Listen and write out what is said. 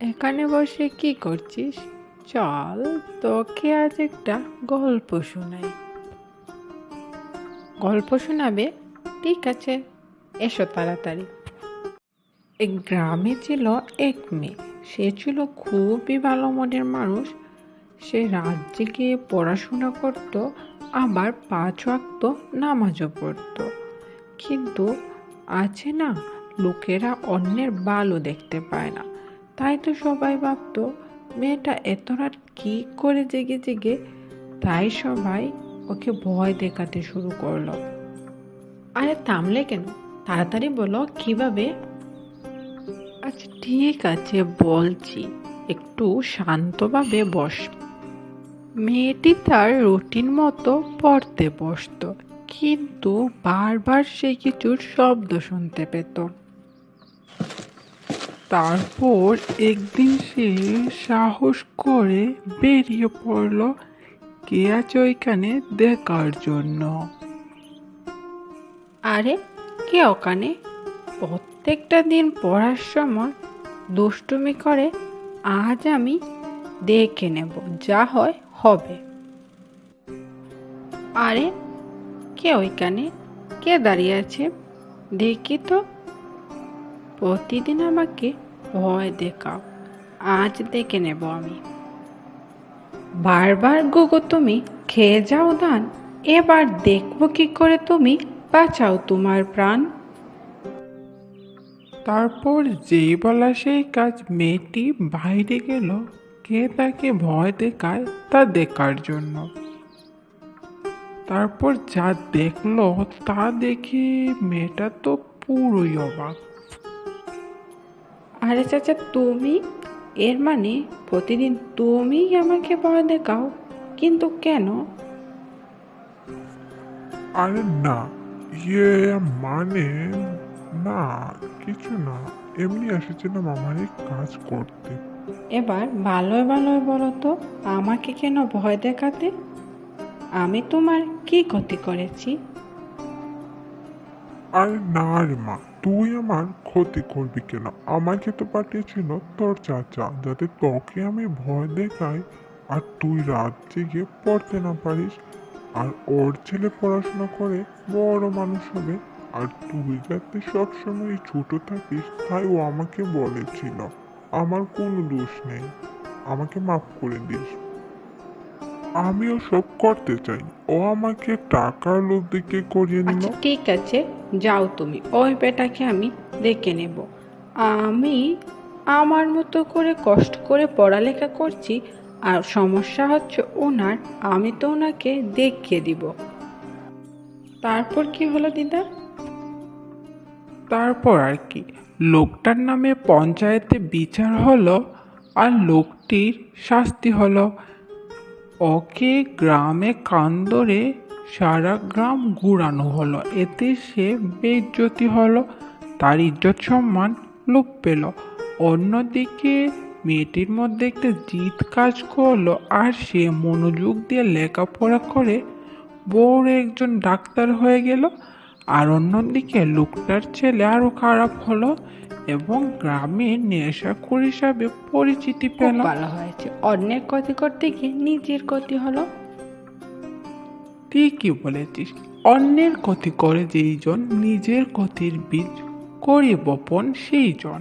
এখানে বসে কি করছিস? চল, তোকে আজ একটা গল্প শোনাই। গল্প শোনাবে? ঠিক আছে, এসো তাড়াতাড়ি। এক গ্রামে ছিল এক মেয়ে। সে ছিল খুবই ভালো মনের মানুষ। সে রাজ্যে গিয়ে পড়াশোনা করত, আবার পাঁচ ওয়াক্ত নামাজও পড়তো। কিন্তু আছে না, লোকেরা অন্যের বালও দেখতে পায় না। তাই তো সবাই ভাবতো, মেয়েটা এত রাত কী করে জেগে জেগে? তাই সবাই ওকে ভয় দেখাতে শুরু করল। আরে থামলে কেন? তাড়াতাড়ি বলো, কীভাবে? আচ্ছা ঠিক আছে, বলছি, একটু শান্তভাবে বস। মেয়েটি তার রুটিন মতো পড়তে বসতো, কিন্তু বারবার সে কিছুর শব্দ শুনতে পেত। তারপর একদিন সে সাহস করে বেরিয়ে পড়ল কে আছে ওইখানে দেখার জন্য। আরে, কে ওখানে? প্রত্যেকটা দিন পড়ার সময় দুষ্টুমি করে আজ আমি দেখে নেব যা হয় হবে। আরে, কে ওইখানে? কে দাঁড়িয়ে আছে? দেখি তো। প্রতিদিন আমাকে ভয় দেখাও। আজ দেখে নেব আমি। বারবার গুগু তুমি, খেয়ে যাও দান। এবার দেখব কি করে তুমি বাঁচাও তোমার প্রাণ। তারপর যেই বলা সেই কাজ মেয়েটি বাইরে গেল, কে তাকে ভয় দেখায় তা দেখার জন্য। তারপর যা দেখল তা দেখে মেয়েটা তো পুরোই অবাক। আরে চাচা তুমি? এর মানে প্রতিদিন তুমিই আমাকে ভয় দেখাও কিন্তু কেন? আরে না ইয়ে মানে না কিছু না। এমনি এসেছিলাম আমার কাজ করতে। এবার ভালোই ভালোই বলো তো আমাকে কেন ভয় দেখাতে? আমি তোমার কি ক্ষতি করেছি? আরে না রে মা, তুই আমার ক্ষতি করবি কেন? আমাকে তো পাঠিয়েছিল তোর চাচা, যাতে তোকে আমি ভয় দেখাই আর তুই রাত জেগে পড়তে না পারিস। আর ওর ছেলে পড়াশোনা করে বড় মানুষ হবে, আর তুই যাতে সবসময় ছোট থাকিস, তাই ও আমাকে বলেছিল। আমার কোনো দোষ নেই, আমাকে মাফ করে দিস। আমিও সব করতে চাই। ও আমাকে টাকার লোভ দিকে করিয়ে নিল। আচ্ছা ঠিক আছে। যাও তুমি, ওই বেটাকে আমি দেখে নেব। আমি আমার মতো করে কষ্ট করে পড়ালেখা করছি আর সমস্যা হচ্ছে ওনার, আমি তো ওনাকে দেখিয়ে দিব। তারপর কি হলো দিদা? তারপর আর কি, লোকটার নামে পঞ্চায়েতে বিচার হলো আর লোকটির শাস্তি হলো। ওকে গ্রামে কান ধরে সারা গ্রাম ঘুরানো হলো। এতে সে বেজ্জতি হলো, তার ইজ্জত সম্মান লোপ পেল। অন্যদিকে মেয়েটির মধ্যে একটা জিত কাজ করল, আর সে মনোযোগ দিয়ে লেখাপড়া করে বড় একজন ডাক্তার হয়ে গেল। আর অন্যদিকে লোকটার ছেলে আরও খারাপ হলো এবং গ্রামে নেশাখোর হিসাবে পরিচিতি পেল। ভালো হয়েছে। অন্যের ক্ষতি করতে গিয়ে নিজের ক্ষতি হলো। ঠিকই বলেছিস। অন্যের ক্ষতি করে যেই জন নিজের ক্ষতির বীজ করে বপন সেই জন